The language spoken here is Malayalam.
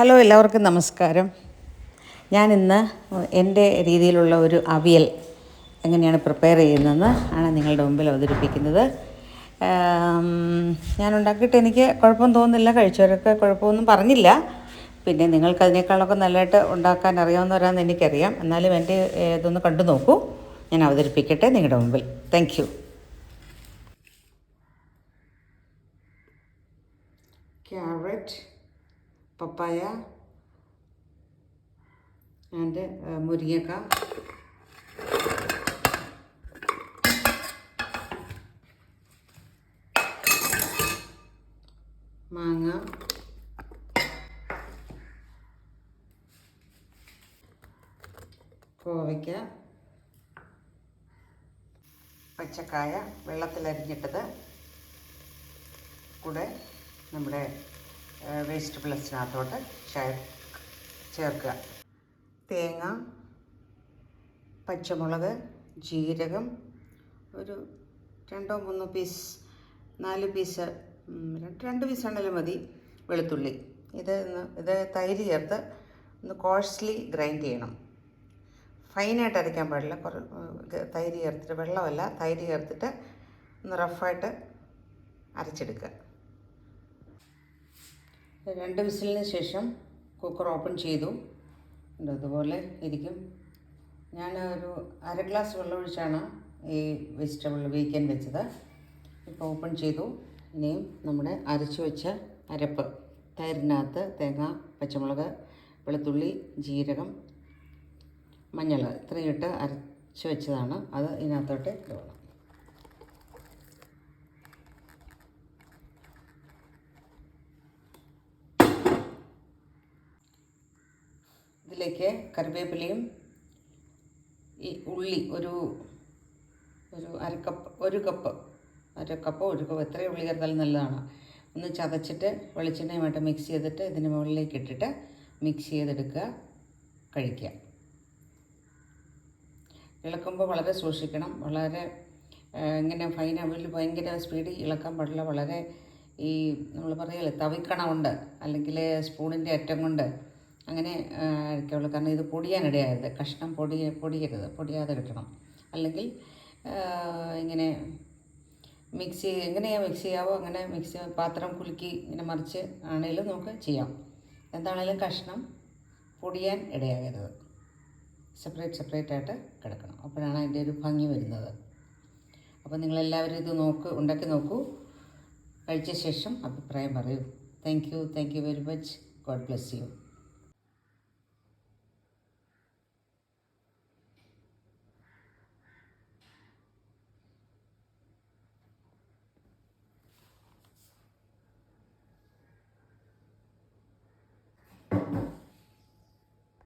ഹലോ എല്ലാവർക്കും നമസ്കാരം. ഞാനിന്ന് എന്റെ രീതിയിലുള്ള ഒരു അവിയൽ എങ്ങനെയാണ് പ്രിപ്പയർ ചെയ്യുന്നതെന്ന് ആണ് നിങ്ങളുടെ മുമ്പിൽ അവതരിപ്പിക്കുന്നത്. ഞാൻ ഉണ്ടാക്കിയിട്ട് എനിക്ക് കുഴപ്പം തോന്നുന്നില്ല കഴിച്ചവരൊക്കെ കുഴപ്പമൊന്നും പറഞ്ഞില്ല. പിന്നെ നിങ്ങൾക്ക് അതിനേക്കാളൊക്കെ നല്ലതായിട്ട് ഉണ്ടാക്കാൻ അറിയാവുന്നവരാണെന്ന് എനിക്കറിയാം. എന്നാലും എന്റെ ഇതൊന്ന് കണ്ടു നോക്കൂ. ഞാൻ അവതരിപ്പിക്കട്ടെ നിങ്ങളുടെ മുമ്പിൽ. താങ്ക് ക്യാരറ്റ് പപ്പായ ആൻഡ് മുരിങ്ങക്ക. മാങ്ങ. കോവയ്ക്ക. പച്ചക്കായ വെള്ളത്തിലരിഞ്ഞിട്ടത്. കൂടെ നമ്മുടെ വേസ്റ്റ് പ്ലസിനകത്തോട്ട് ചേർക്കുക. തേങ്ങ പച്ചമുളക് ജീരകം ഒരു രണ്ടോ മൂന്നോ പീസ് നാല് പീസ് രണ്ട് രണ്ട് പീസ് മതി വെളുത്തുള്ളി. ഇത് ഇത് തൈര് ചേർത്ത് ഒന്ന് കോഴ്സ്ലി ഗ്രൈൻഡ് ചെയ്യണം. ഫൈനായിട്ട് അരയ്ക്കാൻ പാടില്ല. കുറ തൈര് ചേർത്തിട്ട് വെള്ളമല്ല തൈര് ചേർത്തിട്ട് ഒന്ന് റഫായിട്ട് അരച്ചെടുക്കുക. രണ്ട് വിസിലിന് ശേഷം കുക്കർ ഓപ്പൺ ചെയ്തു. അതുപോലെ ഇരിക്കും. ഞാൻ ഒരു അര ഗ്ലാസ് വെള്ളമൊഴിച്ചാണ് ഈ വെജിറ്റബിൾ വേവിക്കാൻ വെച്ചത്. ഇപ്പോൾ ഓപ്പൺ ചെയ്തു. ഇനിയും നമ്മുടെ അരച്ചു വെച്ച അരപ്പ് തൈരിനകത്ത് തേങ്ങ പച്ചമുളക് വെളുത്തുള്ളി ജീരകം മഞ്ഞൾ ഇത്രയും ഇട്ട് അരച്ച് വെച്ചതാണ്. അത് ഇതിനകത്തോട്ട് ഇടണം ഇതിലേക്ക് കറിവേപ്പിലയും ഈ ഉള്ളി ഒരു ഒരു അരക്കപ്പ് ഒരു കപ്പ് അര കപ്പ് ഒരു കപ്പ് എത്രയും ഉള്ളി ചേർത്താലും നല്ലതാണ്. ഒന്ന് ചതച്ചിട്ട് വെളിച്ചെണ്ണയുമായിട്ട് മിക്സ് ചെയ്തിട്ട് ഇതിന് മുകളിലേക്ക് ഇട്ടിട്ട് മിക്സ് ചെയ്തെടുക്കുക കഴിക്കുക. ഇളക്കുമ്പോൾ വളരെ സൂക്ഷിക്കണം. വളരെ ഇങ്ങനെ ഫൈൻ അവിൽ ഭയങ്കര സ്പീഡിൽ ഇളക്കാൻ പാടില്ല. വളരെ ഈ നമ്മൾ പറയല്ലേ തവിക്കണമുണ്ട്. അല്ലെങ്കിൽ സ്പൂണിന്റെ അറ്റം കൊണ്ട് അങ്ങനെ ഇരിക്കുള്ളൂ കാരണം ഇത് പൊടിയാനിടയായത്. കഷ്ണം പൊടി പൊടിയരുത്. പൊടിയാതെ കിട്ടണം അല്ലെങ്കിൽ ഇങ്ങനെ മിക്സി എങ്ങനെയാണ് മിക്സ് ചെയ്യാവോ അങ്ങനെ മിക്സി പാത്രം കുലുക്കി ഇങ്ങനെ മറിച്ച് ആണെങ്കിലും നമുക്ക് ചെയ്യാം. എന്താണേലും കഷ്ണം പൊടിയാൻ ഇടയാകരുത്. സെപ്പറേറ്റ് സെപ്പറേറ്റ് ആയിട്ട് കിടക്കണം. അപ്പോഴാണ് അതിന്റെ ഒരു ഭംഗി വരുന്നത്. അപ്പോൾ നിങ്ങളെല്ലാവരും ഇത് നോക്ക് ഉണ്ടാക്കി നോക്കൂ. കഴിച്ച ശേഷം അഭിപ്രായം പറയൂ. Thank you thank you very much God bless you